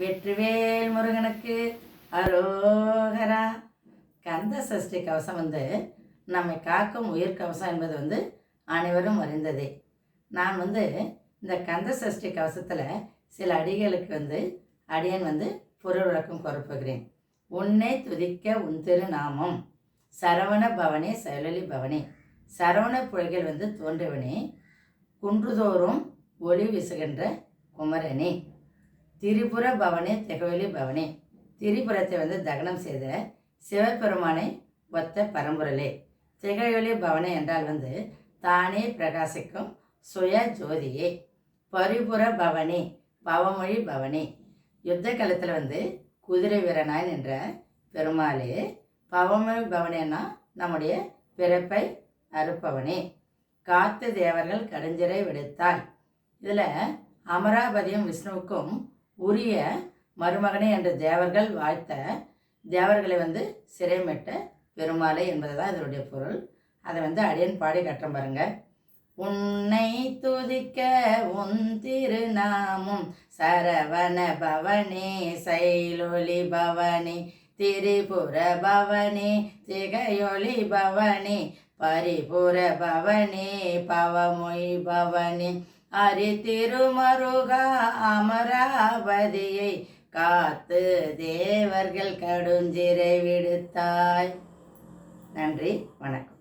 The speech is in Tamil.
வெற்றிவேல் முருகனுக்கு அரோகரா. கந்த சஷ்டி கவசம் வந்து நம்மை காக்கும் உயிர் கவசம் என்பது வந்து அனைவரும் அறிந்ததே. நான் வந்து இந்த கந்த சஷ்டி கவசத்தில் சில அடிகளுக்கு வந்து அடியன் வந்து பொருள் விளக்கம் கொடுப்புகிறேன் உன்னை துதிக்க உன் திருநாமம். சரவண பவனே செயலொலி பவனே. சரவண புழைகள் வந்து தோன்றியவனே குன்றுதோறும் ஒளி வீசுகின்ற குமரனே. திரிபுர பவனே திகவெளி பவனே. திரிபுரத்தை வந்து தகனம் செய்த சிவபெருமானை ஒத்த பரம்பொருளே. திகழொலி பவனே என்றால் வந்து தானே பிரகாசிக்கும் சுய ஜோதியே. பரிபுர பவனே பவமொழி பவனே. யுத்த காலத்தில் வந்து குதிரை வீரனாய் என்ற பெருமாளே பவமொழி பவனேன்னா நம்முடைய பிறப்பை அறுப்பவனே. காத்து தேவர்கள் கடுஞ்சிரை விடுத்தாள். இதில் அமராபதியும் விஷ்ணுவுக்கும் உரிய மருமகனே என்று தேவர்கள் வாழ்த்த தேவர்களை வந்து சிறைமிட்ட பெருமாளை என்பது தான் இதனுடைய பொருள். அதை வந்து அடியன் பாடி கட்டம் பாருங்க. உன்னை துதிக்க உன் திருநாமும் சரவண பவனே சைலொலி பவனே திரிபுர பவனே திகையொலி பவனே பரிபுர பவனே பவமொய் பவனே அரி திருமருகா அமராவதியை காத்து தேவர்கள் கடுஞ்சிறை விடுத்தாய். நன்றி வணக்கம்.